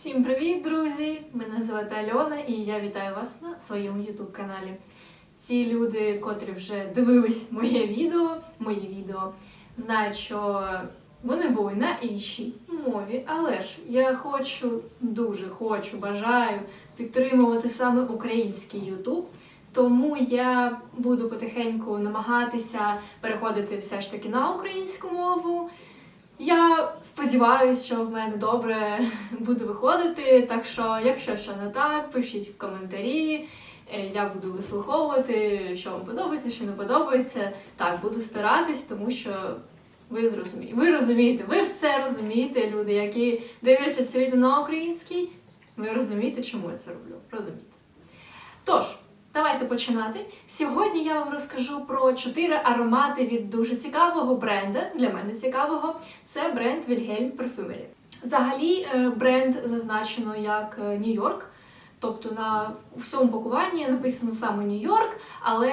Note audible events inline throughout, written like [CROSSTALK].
Всім привіт, друзі! Мене звати Альона і я вітаю вас на своєму YouTube каналі. Ці люди, котрі вже дивились моє відео, мої відео, знають, що вони були на іншій мові, але ж я хочу, дуже хочу, бажаю підтримувати саме український YouTube. Тому я буду потихеньку намагатися переходити все ж таки на українську мову. Я сподіваюся, що в мене добре [LAUGHS] буде виходити. Так що, якщо що не так, пишіть в коментарі. Е, Я буду вислуховувати, що вам подобається, що не подобається. Так, буду старатись, тому що ви зрозумієте. Ви розумієте, ви все розумієте, люди, які дивляться це відео на українській. Ви розумієте, чому я це роблю? Розумієте. Тож, давайте починати. Сьогодні я вам розкажу про чотири аромати від дуже цікавого бренда. Для мене цікавого. Це бренд Wilhelm Perfumery. Взагалі, е, бренд зазначено як е, Нью-Йорк. Тобто на всьому пакуванні написано саме Нью-Йорк, але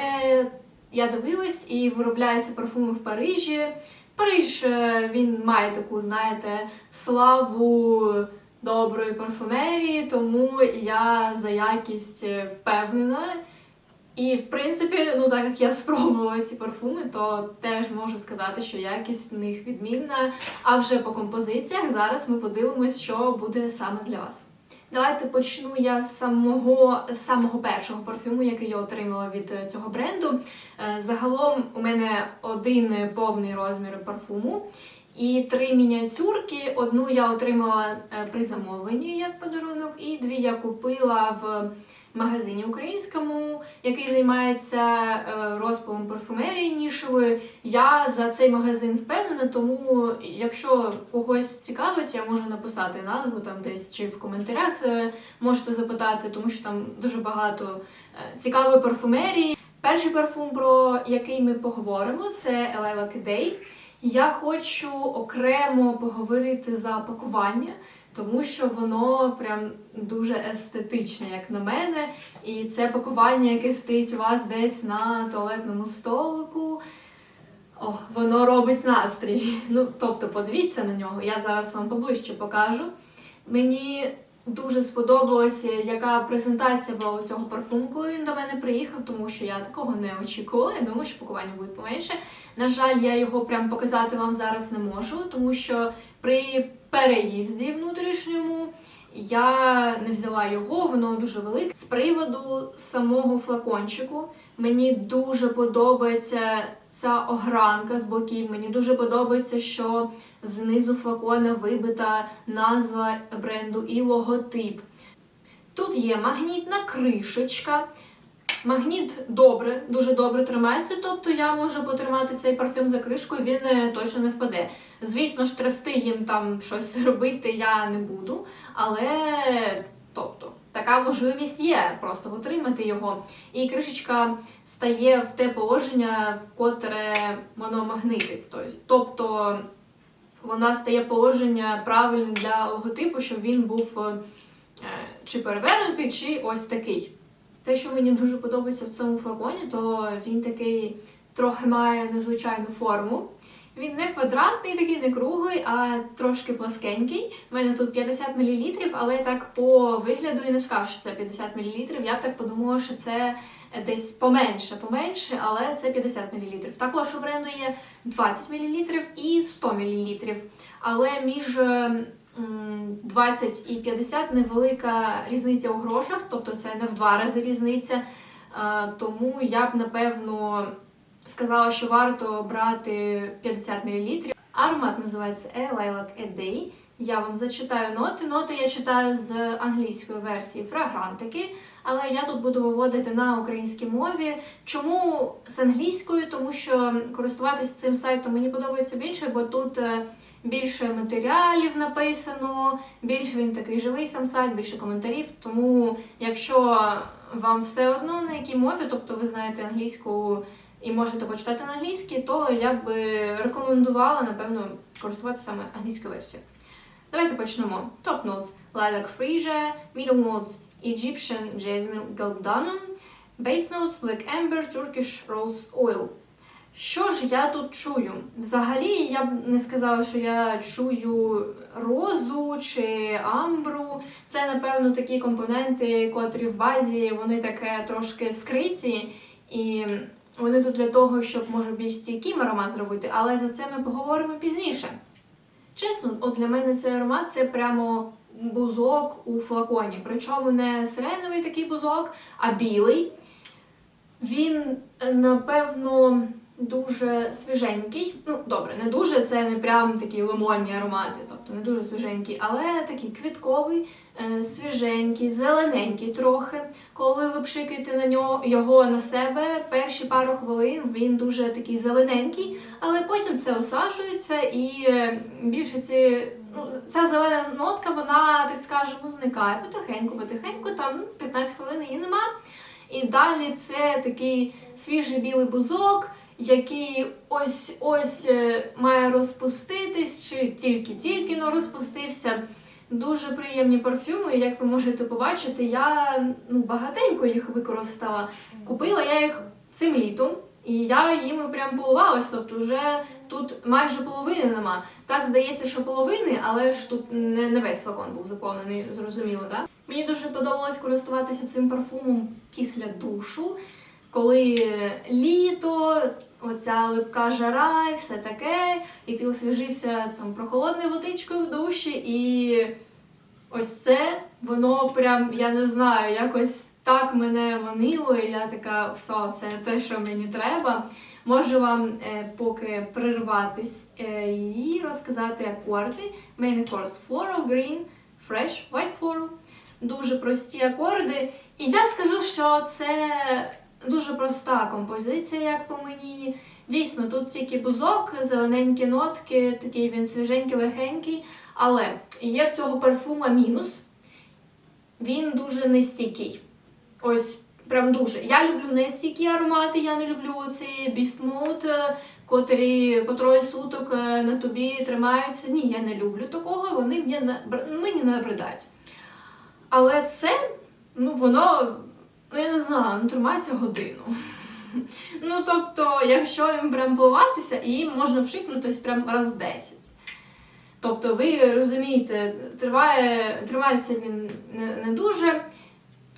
я дивилась і виробляються парфуми в Парижі. Париж е, він має таку, знаєте, славу доброї парфумерії, тому я за якість е, впевнена. І, в принципі, ну так як я спробувала ці парфуми, то теж можу сказати, що якість в них відмінна. А вже по композиціях зараз ми подивимось, що буде саме для вас. Давайте почну я з самого, самого першого парфюму, який я отримала від е, цього бренду. Е, Загалом у мене один повний розмір парфуму і три мініатюрки. Одну я отримала е, при замовленні як подарунок, і дві я купила в магазині українському, який займається е, розпилом парфумерії нішевої. Я за цей магазин впевнена, тому якщо когось цікавить, я можу написати назву там десь чи в коментарях е, можете запитати, тому що там дуже багато е, цікавої парфумерії. Перший парфум, про який ми поговоримо, це Lilac Day. Я хочу окремо поговорити за пакування, тому що воно прям дуже естетичне, як на мене. І це пакування, яке стоїть у вас десь на туалетному столику. О, воно робить настрій. [LAUGHS] Ну, тобто, подивіться на нього. Я зараз вам поближче покажу. Мені дуже сподобалося, яка презентація була у цього парфуму, коли він до мене приїхав, тому що я такого не очікувала. Я думаю, що пакування буде поменше. На жаль, я його прям показати вам зараз не можу, тому що при переїзді внутрішньому я не взяла його, воно дуже велике. З приводу самого флакончику мені дуже подобається ця огранка з боків. Мені дуже подобається, що знизу флакона вибита назва бренду і логотип. Тут є магнітна кришечка. Магніт добре, дуже добре тримається, тобто я можу потримати цей парфюм за кришкою, він е, точно не впаде. Звісно ж, трясти їм там щось [LAUGHS] робити я не буду, але тобто, така можливість є, просто потримати його. І кришечка стає в те положення, в котре воно магнитить. Тобто вона стає положення правильне для логотипу, щоб він був е, чи перевернутий, чи ось такий. Те, що мені дуже подобається в цьому флаконі, то він такий трохи має незвичайну форму. Він не квадратний, такий не круглий, а трошки пласкенький. У мене тут 50 мл, але так по вигляду і не скажу, що це 50 мл. Я б так подумала, що це десь поменше, поменше, але це 50 мл. Також у бренду є 20 мл і 100 мл. Але між м, 20 і 50 невелика різниця у грошах, тобто це не в два рази різниця. Тому я б напевно сказала, що варто брати 50 мл. Аромат називається A Lilac A Day. Я вам зачитаю ноти. Ноти я читаю з англійської версії фрагрантики, але я тут буду виводити на українській мові. Чому з англійською? Тому що користуватися цим сайтом мені подобається більше, бо тут е, більше матеріалів написано, більш він такий живий сам сайт, більше коментарів. Тому, якщо вам все одно на якій мові, тобто ви знаєте англійську і можете почитати на англійській, то я б рекомендувала, напевно, користуватися саме англійською версією. Давайте почнемо. Top notes Lilac Freesia, Middle notes Egyptian Jasmine Galbanum, Base notes Black Amber, Turkish Rose Oil. Що ж я тут чую? Взагалі, я б не сказала, що я чую розу чи амбру. Це, напевно, такі компоненти, котрі в базі вони таке трошки скриті, і вони тут для того, щоб може більш стійкий аромат зробити, але за це ми поговоримо пізніше. Чесно, от для мене цей аромат це прямо бузок у флаконі. Причому не сиреновий такий бузок, а білий. Він, е, напевно, дуже свіженький. Ну, добре, не дуже, це не прям такі лимонні аромати, тобто не дуже свіженький, але такий квітковий, е, свіженький, зелененький трохи. Коли ви пшикаєте на нього його на себе, перші пару хвилин він дуже такий зелененький, але потім це осаджується і е, більше ці. Ну, ця зелена нотка, вона, так скажемо, зникає потихеньку, потихеньку, там 15 хвилин її нема. І далі це такий свіжий білий бузок, який ось ось е, має розпуститись, чи тільки-тільки но розпустився. Дуже приємні парфюми, як ви можете побачити, я ну, багатенько їх використала. Купила я їх цим літом, і я їми прям полувалась, тобто вже тут майже половини нема. Так здається, що половини, але ж тут не, не весь флакон був заповнений, зрозуміло, так? Мені дуже подобалось користуватися цим парфумом після душу, коли літо, оця липка жара і все таке, і ти освіжився там прохолодною водичкою в душі, і ось це, воно прям, я не знаю, якось так мене манило, і я така, все, це те, що мені треба. Можу вам е, поки прерватись е, і розказати акорди. Main course Floral Green, Fresh, White Floral. Дуже прості акорди. І я скажу, що це дуже проста композиція, як по мені. Дійсно, тут тільки бузок, зелененькі нотки, такий він свіженький, легенький. Але є в цього парфума мінус. Він дуже нестійкий. Ось прям дуже. Я люблю нестійкі аромати, я не люблю цей бісмут, котрі по троє суток е, на тобі тримаються. Ні, я не люблю такого, вони мені не, мені не набридають. Але це, ну, воно, ну я не знаю, ну, тримається годину. [LAUGHS] Ну, тобто, якщо їм прям плаватися, і їм можна вшикнутись прям раз 10. Тобто, ви розумієте, триває, тримається він не, не дуже.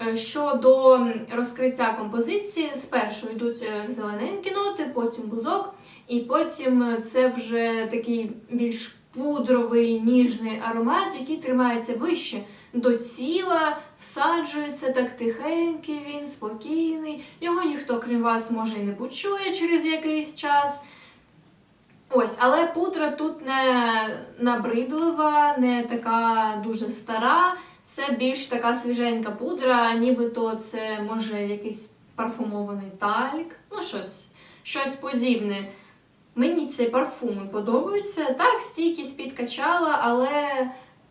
Е, Щодо розкриття композиції, спершу йдуть е, зелененькі ноти, потім бузок, і потім е, це вже такий більш пудровий ніжний аромат, який тримається вище до тіла, всаджується так тихенький, він спокійний. Його ніхто, крім вас, може і не почує через якийсь час. Ось, але пудра тут не набридлива, не така дуже стара. Це більш така свіженька пудра, нібито це може якийсь парфумований талік, ну щось, щось подібне. Мені ці парфуми подобаються. Так, стійкість підкачала, але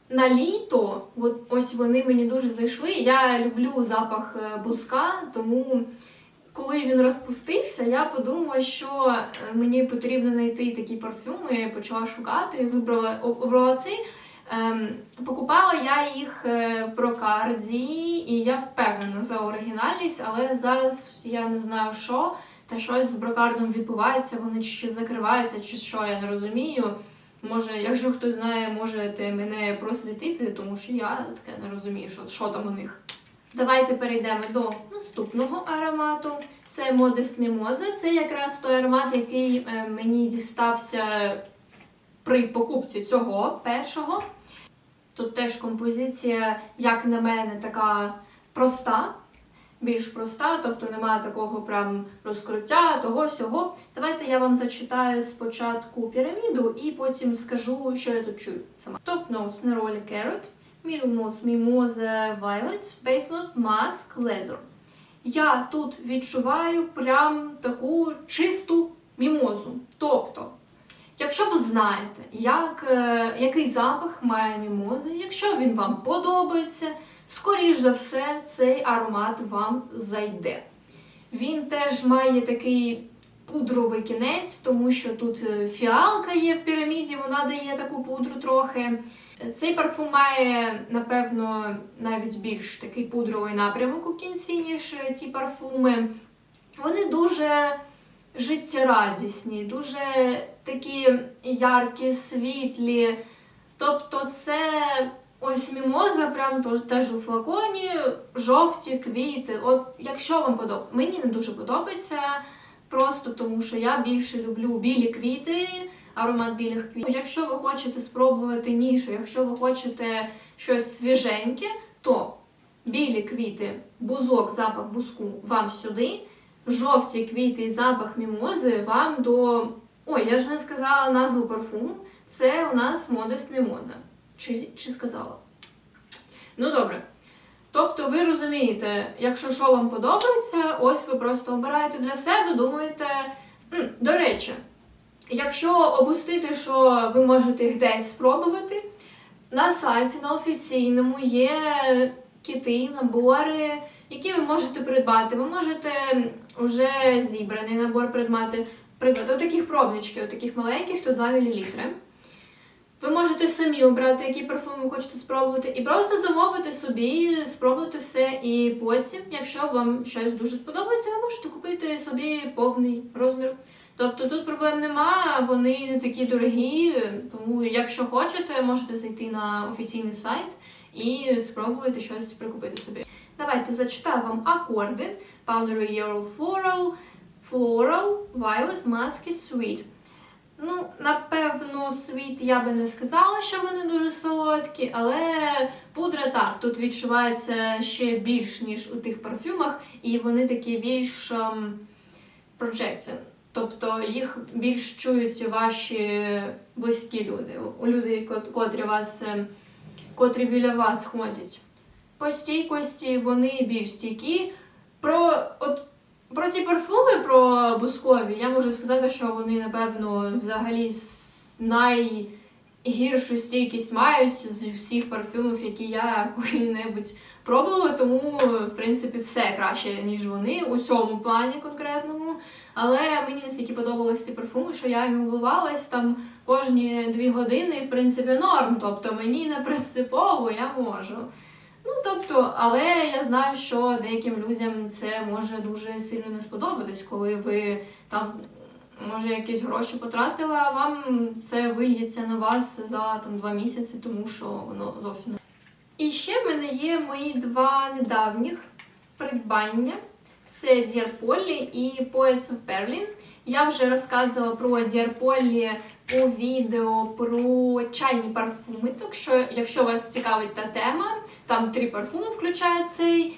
на літо от ось вони мені дуже зайшли. Я люблю запах е, бузка, тому коли він розпустився, я подумала, що е, мені потрібно знайти такі парфюми. Я почала шукати, вибрала обрала цей. Ем, покупала я їх е, в прокарді, і я впевнена за оригінальність, але зараз я не знаю, що. Та щось з брокардом відбувається, вони чи закриваються, чи що, я не розумію. Може, якщо хтось знає, можете мене просвітити, тому що я таке не розумію, що, що там у них. Давайте перейдемо до наступного аромату. Це Modest Mimosa. Це якраз той аромат, який е, мені дістався при покупці цього першого. Тут теж композиція, як на мене, така проста, більш проста, тобто немає такого прям розкриття, того сього. Давайте я вам зачитаю спочатку піраміду і потім скажу, що я тут чую сама. Top notes Neroli Carrot, Middle notes Mimosa Violet, Base note Musk Leather. Я тут відчуваю прям таку чисту мімозу. Тобто Якщо ви знаєте, як, е, який запах має мімоза, якщо він вам подобається, скоріш за все, цей аромат вам зайде. Він теж має такий пудровий кінець, тому що тут е, фіалка є в піраміді, вона дає таку пудру трохи. Цей парфум має, напевно, навіть більш такий пудровий напрямок у кінці, ніж ці парфуми. Вони дуже життєрадісні, дуже такі яркі, світлі. Тобто це ось мімоза, прям теж у флаконі, жовті квіти. От якщо вам подобається, мені не дуже подобається, просто тому що я більше люблю білі квіти, аромат білих квітів. Якщо ви хочете спробувати нішу, якщо ви хочете щось свіженьке, то білі квіти, бузок, запах бузку вам сюди, жовті квіти і запах мімози вам до. Ой, я ж не сказала назву парфуму. Це у нас Modest Mimosa. Чи, чи сказала? Ну добре. Тобто ви розумієте, якщо що вам подобається, ось ви просто обираєте для себе, думаєте. До речі, якщо опустити, що ви можете десь спробувати, на сайті, на офіційному є кити, набори, які ви можете придбати. Ви можете вже зібраний набор придбати. Придбати отаких пробничків, отаких маленьких, то 2 мл. Ви можете самі обрати, який парфум ви хочете спробувати, і просто замовити собі, спробувати все. І потім, якщо вам щось дуже сподобається, ви можете купити собі повний розмір. Тобто тут проблем нема, вони не такі дорогі, тому якщо хочете, можете зайти на офіційний сайт і спробувати щось прикупити собі. Давайте зачитаю вам акорди. Powdery Yellow Floral, Floral, Violet, Musky, Sweet. Ну, напевно, світ я би не сказала, що вони дуже солодкі, але пудра так, тут відчувається ще більш, ніж у тих парфюмах, і вони такі більш ем, projected. Тобто їх більш чують ваші близькі люди, люди, котрі вас, ем, котрі біля вас ходять. По стійкості вони більш стійкі. Про, от, про ці парфуми, про бускові, я можу сказати, що вони, напевно, взагалі найгіршу стійкість мають з всіх парфюмів, які я коли-небудь пробувала, тому, в принципі, все краще, ніж вони у цьому плані конкретному. Але мені настільки подобалися ці парфуми, що я їм вливалась там кожні дві години, в принципі, норм. Тобто мені не принципово, я можу. Ну, тобто, але я знаю, що деяким людям це може дуже сильно не сподобатись, коли ви там, може, якісь гроші потратили, а вам це вильється на вас за там два місяці, тому що воно зовсім не. І ще в мене є мої два недавніх придбання. Це Polly і Poets of Berlin. Я вже розказувала про Polly у відео про чайні парфуми. Так що, якщо вас цікавить та тема, там три парфуми включає цей.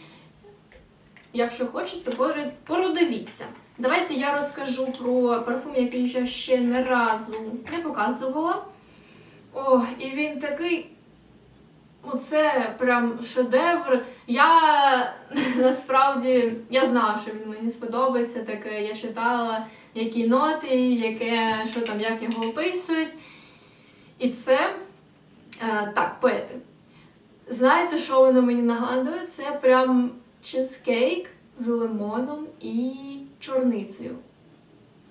Якщо хочете, продивіться. Давайте я розкажу про парфум, який я ще не разу не показувала. О, і він такий. Оце прям шедевр. Я [LAUGHS] насправді я знала, що він мені сподобається. Таке я читала, які ноти, яке, що там, як його описують. І це е, так, поети. Знаєте, що воно мені нагадує? Це прям чизкейк з лимоном і чорницею.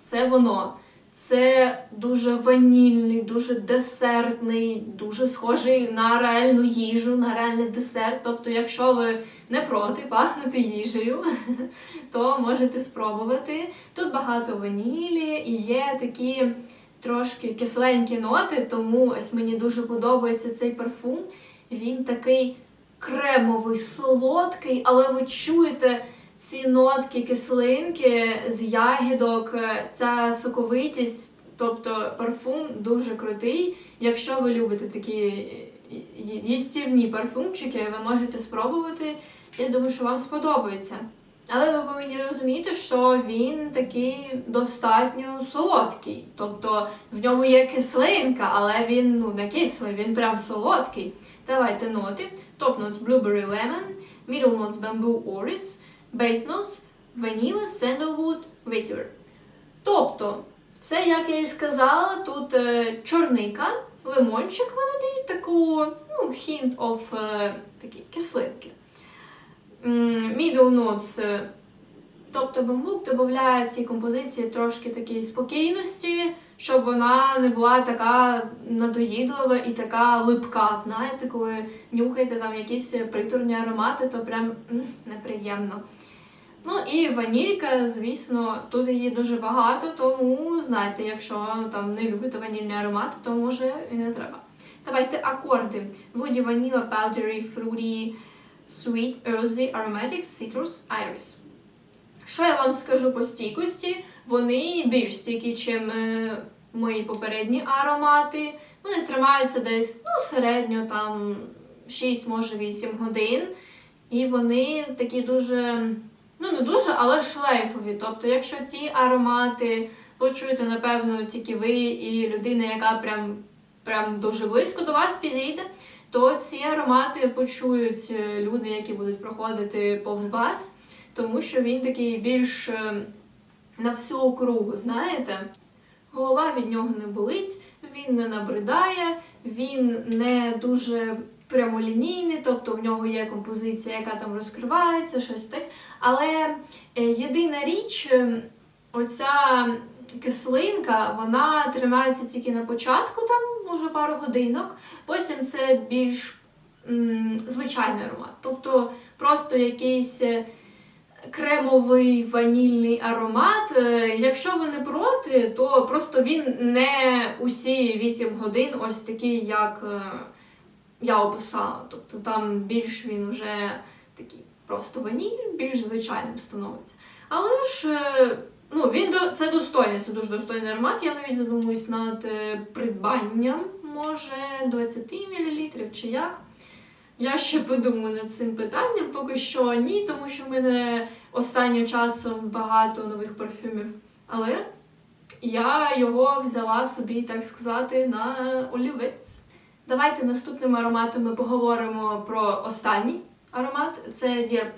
Це воно. Це дуже ванільний, дуже десертний, дуже схожий на реальну їжу, на реальний десерт. Тобто, якщо ви не проти пахнути їжею, [LAUGHS] то можете спробувати. Тут багато ванілі і є такі трошки кисленькі ноти, тому ось мені дуже подобається цей парфум. Він такий кремовий, солодкий, але ви чуєте ці нотки кислинки з ягідок, е, ця соковитість, тобто парфум дуже крутий. Якщо ви любите такі ї- їстівні парфумчики, ви можете спробувати. Я думаю, що вам сподобається. Але ви повинні розуміти, що він такий достатньо солодкий. Тобто в ньому є кислинка, але він ну, не кислий, він прям солодкий. Давайте ноти. Top notes Blueberry Lemon, Middle notes Bamboo Orris, Base notes Vanilla, Sandalwood, Тобто, все, як я і сказала, тут е, чорника, лимончик, вони дають таку, ну, hint of е, такі кислинки. Middle notes, е, тобто бамбук додає цій композиції трошки такої спокійності, щоб вона не була така надоїдлива і така липка. Знаєте, коли нюхаєте там якісь приторні аромати, то прям неприємно. Ну і ванілька, звісно, тут її дуже багато, тому знайте, якщо там не любите ванільний аромат, то може і не треба. Давайте акорди. Woody Vanilla Powdery Fruity Sweet Earthy Aromatic Citrus Iris. Що я вам скажу по стійкості? Вони більш стійкі, ніж мої попередні аромати. Вони тримаються десь ну, середньо там 6, може 8 годин. І вони такі дуже, ну не дуже, але шлейфові. Тобто, якщо ці аромати почуєте, напевно, тільки ви і людина, яка прям, прям дуже близько до вас підійде, то ці аромати почують е, люди, які будуть проходити повз вас, тому що він такий більш е, на всю округу, знаєте. Голова від нього не болить, він не набридає, він не дуже прямолінійний, тобто в нього є композиція, яка там розкривається, щось так. Але е, єдина річ, е, оця кислинка, вона тримається тільки на початку, там може пару годинок, потім це більш м, звичайний аромат. Тобто просто якийсь. е, Кремовий ванільний аромат. Якщо ви не проти, то просто він не усі 8 годин ось такий, як я описала. Тобто там більш він вже такий просто ваніль, більш звичайним становиться. Але ж е, ну, він це достойний, це дуже достойний аромат. Я навіть задумуюсь над е, придбанням, може 20 мл чи як. Я ще подумаю над цим питанням, поки що ні, тому що в мене останнім часом багато нових парфюмів. Але я його взяла собі, так сказати, на олівець. Давайте наступними ароматами поговоримо про останній аромат це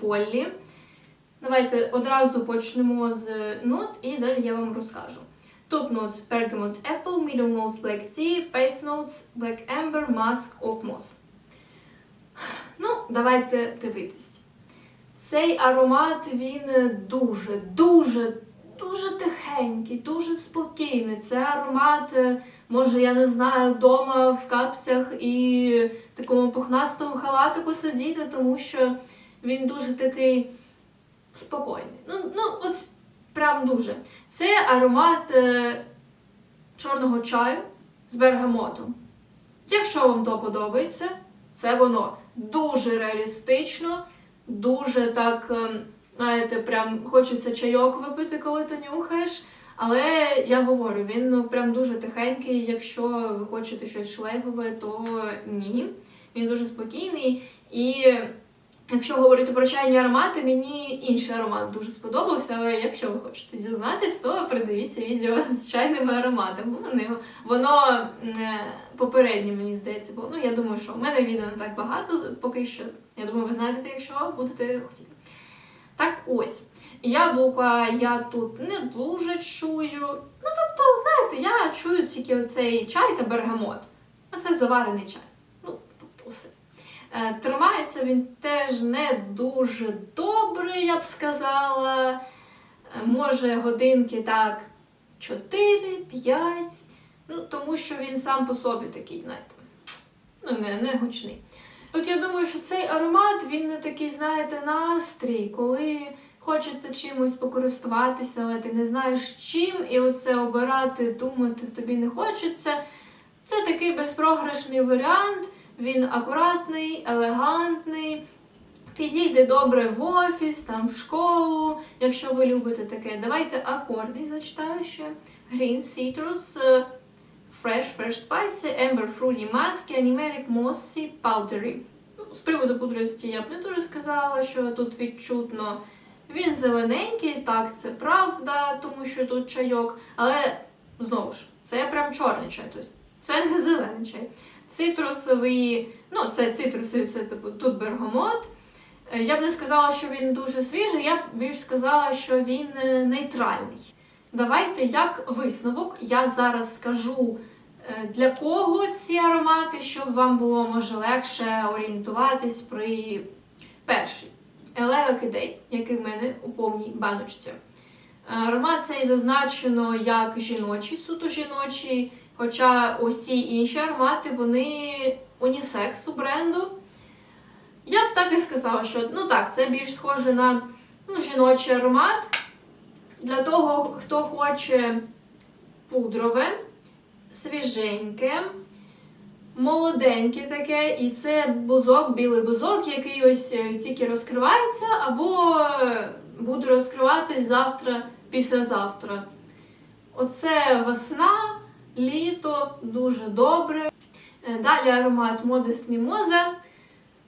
Polly. Давайте одразу почнемо з нот і далі я вам розкажу. Top notes Bergamot Apple, Middle notes Black Tea, Base notes Black Amber, Musk, Oak Moss. Ну, давайте дивитись. Цей аромат він дуже, дуже, дуже тихенький, дуже спокійний. Це аромат, е, може, я не знаю, вдома в капцях і такому пухнастому халатику сидіти, тому що він дуже такий спокійний. Ну, ну от прям дуже. Це аромат е, чорного чаю з бергамотом. Якщо вам то подобається, це воно дуже реалістично, дуже так, ем, знаєте, прям хочеться чайок випити, коли ти нюхаєш. Але я говорю, він ну, прям дуже тихенький. Якщо ви хочете щось шлейфове, то ні. Він дуже спокійний. І якщо говорити про чайні аромати, мені інший аромат дуже сподобався. Але якщо ви хочете дізнатись, то придивіться відео [LAUGHS] з чайними ароматами. Вони, воно е, попереднє, мені здається, було. Ну, я думаю, що в мене відео не так багато поки що. Я думаю, ви знайдете, якщо будете хотіти. Так ось. Яблука я тут не дуже чую. Ну, тобто, знаєте, я чую тільки оцей чай та бергамот. А це заварений чай. Ну, тобто все. Е, Тримається він теж не дуже добре, я б сказала. Е, Може, годинки так 4-5. Ну, тому що він сам по собі такий, знаєте, ну, не, не гучний. От я думаю, що цей аромат, він не такий, знаєте, настрій, коли хочеться чимось покористуватися, але ти не знаєш чим, і оце обирати, думати тобі не хочеться. Це такий безпрограшний варіант. Він акуратний, елегантний, підійде добре в офіс, там в школу, якщо ви любите таке. Давайте акорди зачитаю ще. Green Citrus, е, Fresh, Fresh Spicy, Amber Fruity Musk, Animalic Mossy, Powdery. Ну, з приводу пудровості я б не дуже сказала, що тут відчутно. Він зелененький, так, це правда, тому що тут чайок, але знову ж, це прям чорний чай, тобто це не зелений чай. Цитрусовий, ну це цитрусовий, це типу тут бергамот. Е, Я б не сказала, що він дуже свіжий, я б більш сказала, що він е, нейтральний. Давайте як висновок, я зараз скажу, е, для кого ці аромати, щоб вам було може легше орієнтуватись при першій. Елега Кидей, який в мене у повній баночці. Е, Аромат цей зазначено як жіночий, суто жіночий, хоча усі інші аромати вони унісекс у бренду. Я б так і сказала, що ну так, це більш схоже на ну, жіночий аромат. Для того, хто хоче пудрове, свіженьке, молоденьке таке, і це бузок, білий бузок, який ось е, тільки розкривається, або е, буде розкриватись завтра, післязавтра. Оце весна, літо, дуже добре. Е, Далі аромат Modest Mimosa.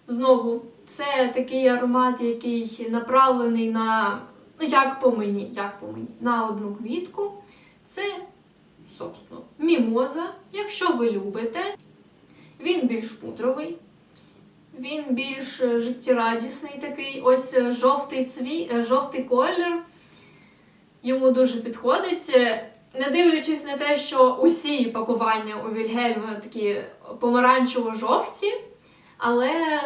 Знову, це такий аромат, який направлений на, ну як по мені, як по мені, на одну квітку. Це, собственно, мімоза. Якщо ви любите, він більш пудровий, він більш е, життєрадісний такий. Ось е, жовтий цві, е, жовтий колір. Йому дуже підходить. Не дивлячись на те, що усі пакування у Вільгельма такі помаранчево-жовті, але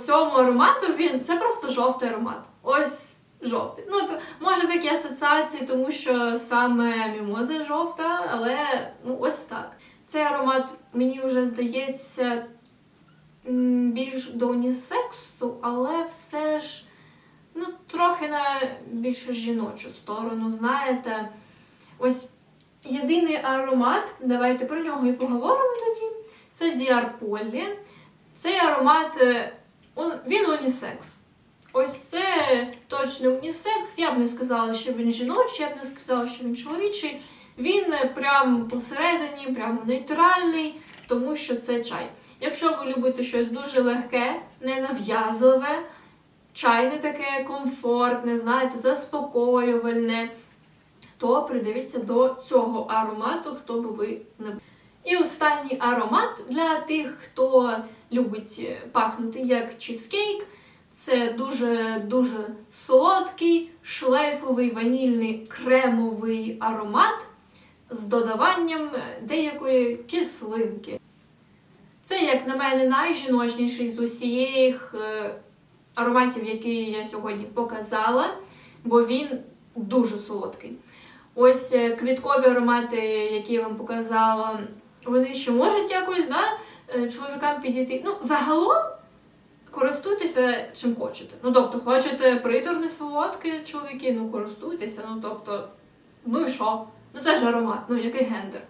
цьому аромату він це просто жовтий аромат. Ось жовтий. Ну, то, може такі асоціації, тому що саме мімоза жовта, але ну ось так. Цей аромат мені вже здається більш до унісексу, але все ж ну, трохи на більш жіночу сторону, знаєте. Ось єдиний аромат, давайте про нього і поговоримо тоді. Це Діар Поллі. Цей аромат, е, він унісекс. Ось це точно унісекс. Я б не сказала, що він жіночий, я б не сказала, що він чоловічий. Він е, прям посередині, прямо нейтральний, тому що це чай. Якщо ви любите щось дуже легке, ненав'язливе, чайне таке комфортне, знаєте, заспокоювальне, то придивіться до цього аромату, хто би ви не були. І останній аромат для тих, хто любить пахнути як чизкейк. Це дуже дуже солодкий, шлейфовий, ванільний кремовий аромат з додаванням деякої кислинки. Це, як на мене, найжіночніший з усіх е, ароматів, які я сьогодні показала, бо він дуже солодкий. Ось е, квіткові аромати, які я вам показала, вони ще можуть якось да, е, чоловікам підійти. Ну, загалом користуйтеся чим хочете. Ну, тобто, хочете приторне солодке, чоловіки, ну користуйтеся. Ну, тобто, ну і що? Ну це ж аромат, ну який гендер.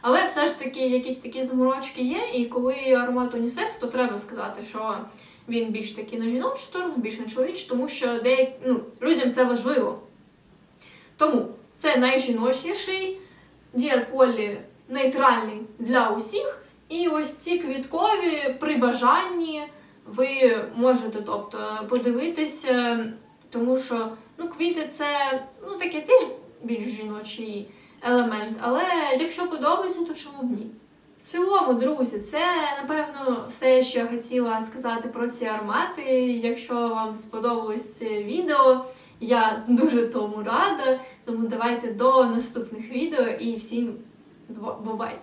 Але все ж таки якісь такі заморочки є, і коли аромат унісекс, то треба сказати, що він більш такий на жіночу сторону, більш на чоловічу, тому що деяк... ну, людям це важливо. Тому це найжіночніший, Діар Полі нейтральний для усіх. І ось ці квіткові при бажанні ви можете тобто, подивитися, тому що ну, квіти це ну, таке теж більш жіночий елемент. Але якщо подобається, то чому б ні? В цілому, друзі, це напевно все, що я хотіла сказати про ці аромати. Якщо вам сподобалось це відео, я дуже тому рада. Тому давайте до наступних відео і всім бувайте!